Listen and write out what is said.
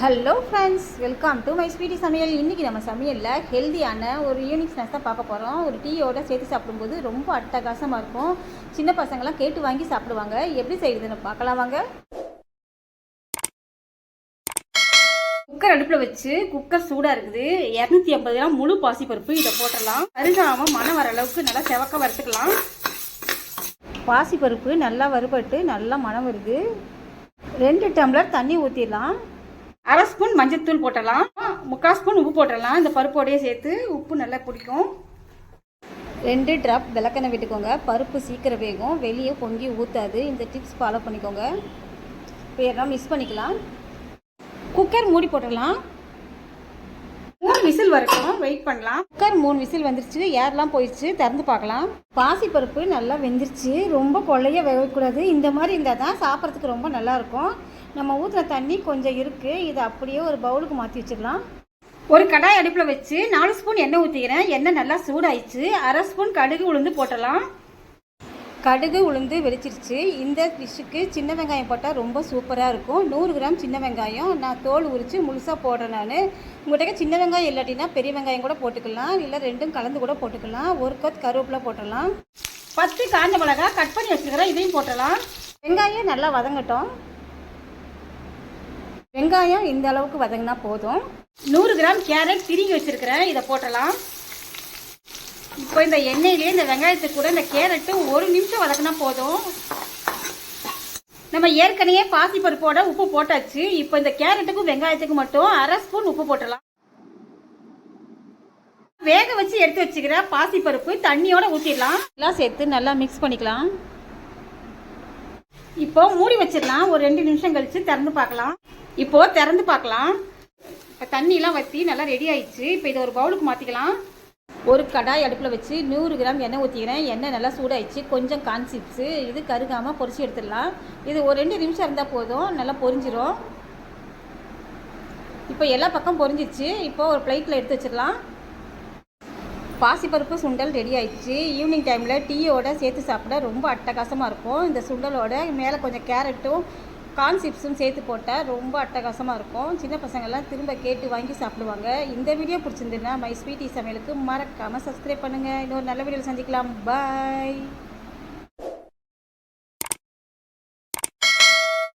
Hello friends welcome to my sweety சமையல். இன்றைக்கி நம்ம சமையலில் ஹெல்த்தியான ஒரு ஈவினிங் ஸ்நாக்ஸ் தான் பார்க்க போகிறோம் ஒரு டீயோட சேர்த்து சாப்பிடும்போது ரொம்ப அட்டகாசமாக இருக்கும். சின்ன பசங்களாம் கேட்டு வாங்கி சாப்பிடுவாங்க. எப்படி செய்யுதுன்னு பார்க்கலாம் வாங்க. குக்கர் அடுப்பில் வச்சு குக்கர் சூடாக இருக்குது. இரநூத்தி ஐம்பது கிராம் முழு பாசிப்பருப்பு இதை போட்டுடலாம். அருகாமல் மனம் வர அளவுக்கு நல்லா செவக்க வறுத்துக்கலாம். பாசிப்பருப்பு நல்லா வறுபட்டு நல்லா மனம் வருது. ரெண்டு டம்ளர் தண்ணி ஊற்றிடலாம் அரை ஸ்பூன் மஞ்சத்தூள் போட்டலாம் முக்கால் ஸ்பூன் உப்பு போட்டுடலாம். இந்த பருப்போடையே சேர்த்து உப்பு நல்லா பிடிக்கும். ரெண்டு ட்ராப் விளக்கெண்ணெய் விட்டுக்கோங்க. பருப்பு சீக்கிரம் வேகும். வெளியே பொங்கி ஊற்றாது இந்த டிப்ஸ் ஃபாலோ பண்ணிக்கோங்க. இப்போ மிஸ் பண்ணிக்கலாம். குக்கர் மூடி போட்டுடலாம். விசில் வரட்டும். வெயிட் பண்ணலாம். குக்கர் மூணு விசில் வந்துருச்சு. ஏர்லாம் போயிடுச்சு. திறந்து பார்க்கலாம். பாசிப்பருப்பு நல்லா வெந்துருச்சு. ரொம்ப கொள்ளையாக வேகக்கூடாது. இந்த மாதிரி இருந்தால் தான் சாப்பிட்றதுக்கு ரொம்ப நல்லாயிருக்கும். நம்ம ஊற்றுற தண்ணி கொஞ்சம் இருக்குது இதை அப்படியே ஒரு பவுலுக்கு மாற்றி வச்சிடலாம் ஒரு கடாய் அடுப்பில் வச்சு நாலு ஸ்பூன் எண்ணெய் ஊற்றிக்கிறேன் எண்ணெய் நல்லா சூடாயிடுச்சு. அரை ஸ்பூன் கடுகு உளுந்து போட்டலாம் கடுகு உளுந்து வெடிச்சிருச்சு. இந்த டிஷ்ஷுக்கு சின்ன வெங்காயம் போட்டால் ரொம்ப சூப்பராக இருக்கும். நூறு கிராம் சின்ன வெங்காயம். நான் தோல் உரித்து முழுசாக போடுறேன் நான். உங்கள்கிட்ட சின்ன வெங்காயம் இல்லாட்டினா பெரிய வெங்காயம் கூட போட்டுக்கலாம். இல்லை ரெண்டும் கலந்து கூட போட்டுக்கலாம். ஒரு கத் கருவேப்பிலை போட்டுடலாம். பத்து காஞ்ச மிளகா கட் பண்ணி வச்சுருக்கிறேன். இதையும் போட்டலாம் வெங்காயம் நல்லா வதங்கட்டும். வெங்காயம் இந்த அளவுக்கு வதங்கினா போதும். நூறு கிராம் கேரட் திருங்கி வச்சுருக்கிறேன். இதை போட்டலாம். இப்போ இந்த எண்ணெயிலே இந்த வெங்காயத்துக்கு கூட இந்த கேரட்டு ஒரு நிமிஷம் வதக்கினா போதும். நம்ம ஏற்கனவே பாசி பருப்போட உப்பு போட்டாச்சு. இப்போ இந்த கேரட்டுக்கும் வெங்காயத்துக்கும் மட்டும் அரை ஸ்பூன் உப்பு போட்டலாம் வேக வச்சு எடுத்து வச்சுக்கிற பாசி பருப்பு தண்ணியோட ஊற்றிடலாம் எல்லாம் சேர்த்து நல்லா மிக்ஸ் பண்ணிக்கலாம். இப்போ மூடி வச்சிடலாம். ஒரு ரெண்டு நிமிஷம் கழிச்சு திறந்து பார்க்கலாம். இப்போ திறந்து பார்க்கலாம். இப்போ தண்ணியெலாம் வற்றி நல்லா ரெடி ஆயிடுச்சு. இப்போ இதை ஒரு பவுலுக்கு மாற்றிக்கலாம் ஒரு கடாய் அடுப்பில் வச்சு நூறு கிராம் எண்ணெய் ஊற்றிக்கிறேன். எண்ணெய் நல்லா சூடாயிடுச்சு. கொஞ்சம் கான்சிப்ஸு இது கருகாமல் பொரிச்சு எடுத்துடலாம். இது ஒரு ரெண்டு நிமிஷம் இருந்தால் போதும். நல்லா பொரிஞ்சிரும். இப்போ எல்லா பக்கம் பொரிஞ்சிச்சு. இப்போ ஒரு பிளேட்டில் எடுத்து வச்சிடலாம். பாசிப்பருப்பு சுண்டல் ரெடி ஆயிடுச்சு. ஈவினிங் டைமில் டீயோட சேர்த்து சாப்பிட ரொம்ப அட்டகாசமாக இருக்கும். இந்த சுண்டலோட மேலே கொஞ்சம் கேரட்டும் கார்ன் சிப்ஸும் சேர்த்து போட்டால் ரொம்ப அட்டகாசமாக இருக்கும். சின்ன பசங்கள்லாம் திரும்ப கேட்டு வாங்கி சாப்பிடுவாங்க. இந்த வீடியோ பிடிச்சிருந்துன்னா மை ஸ்வீட்டி சமையலுக்கு மறக்காமல் சப்ஸ்கிரைப் பண்ணுங்கள் இன்னொரு நல்ல வீடியோவில் சந்திக்கலாம். பாய்